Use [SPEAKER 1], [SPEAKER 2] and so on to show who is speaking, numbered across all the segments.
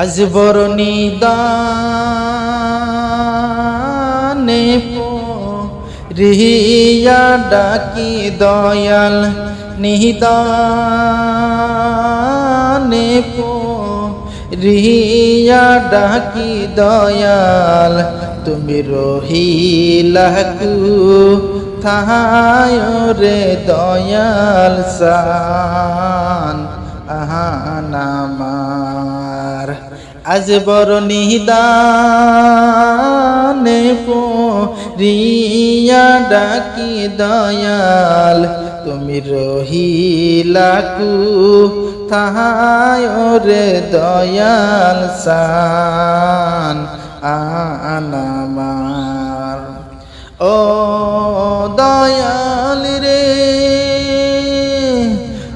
[SPEAKER 1] আজ বড় নিদানে রিয়া ডাকি দয়াল, নিদানে রিয়া ডাকি দয়াল, তুমি রহিলাকু থায় রে দয়াল সান আহানামার আজ বড় নিদানে রিয়া ডাকি দয়াল, তুমি রহিলাকু তাহায় রে দয়াল সান? আনামার ও দয়াল রে,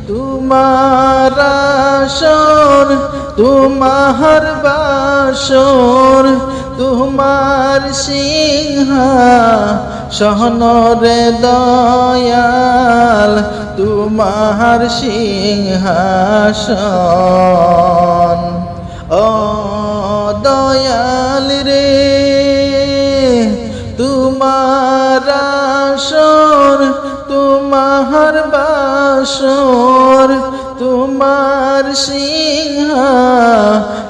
[SPEAKER 1] তোমার আসর তোমার বাসর, তোমার সিংহা সহনরে দয়াল তোমার সিংহাসন। ও দয়াল রে, তোমার আসর তোমার বাসর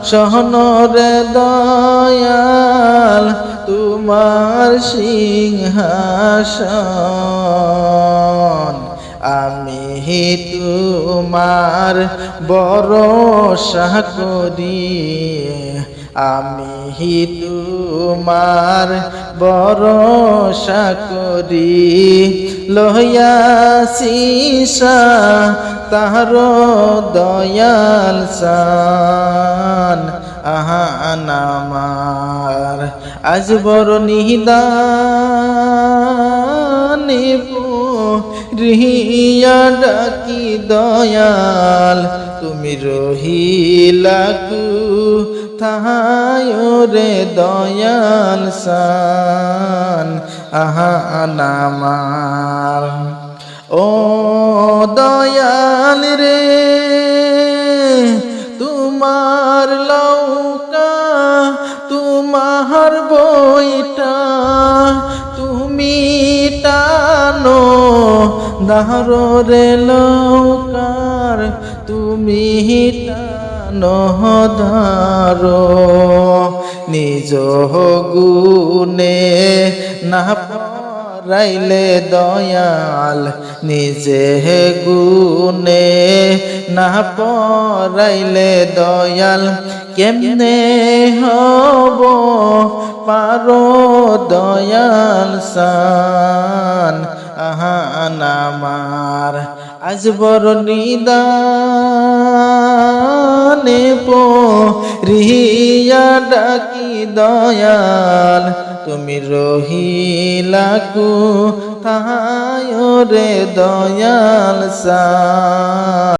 [SPEAKER 1] সহনরে দয়াল তোমার সিংহাসন। আমি তোমার ভরসা করি। আমি তোমার ভরসা করি। লহিয়া শিসা তাহার দয়াল সান আহানামার আজ বড় নিদানে রিয়া ডাকি দয়াল। তুমি রহিলাকু তাহায় রে দয়াল সান আহানামার ও দয়াল রে, তোমার লৌকা, তোমার বইটা তুমি টানো দাহর রে লৌকার তুমি টানো ধারো নিজ গুনে না রাইলে দয়াল নিজে গুনে না পরাইলে দয়াল কেমনে হব পারো দয়াল সান? আহানামার আজ বড় নিদানে পো রিয়া ডাকি দয়াল। তুমি রহিলাকু তাহায় রে দয়াল সা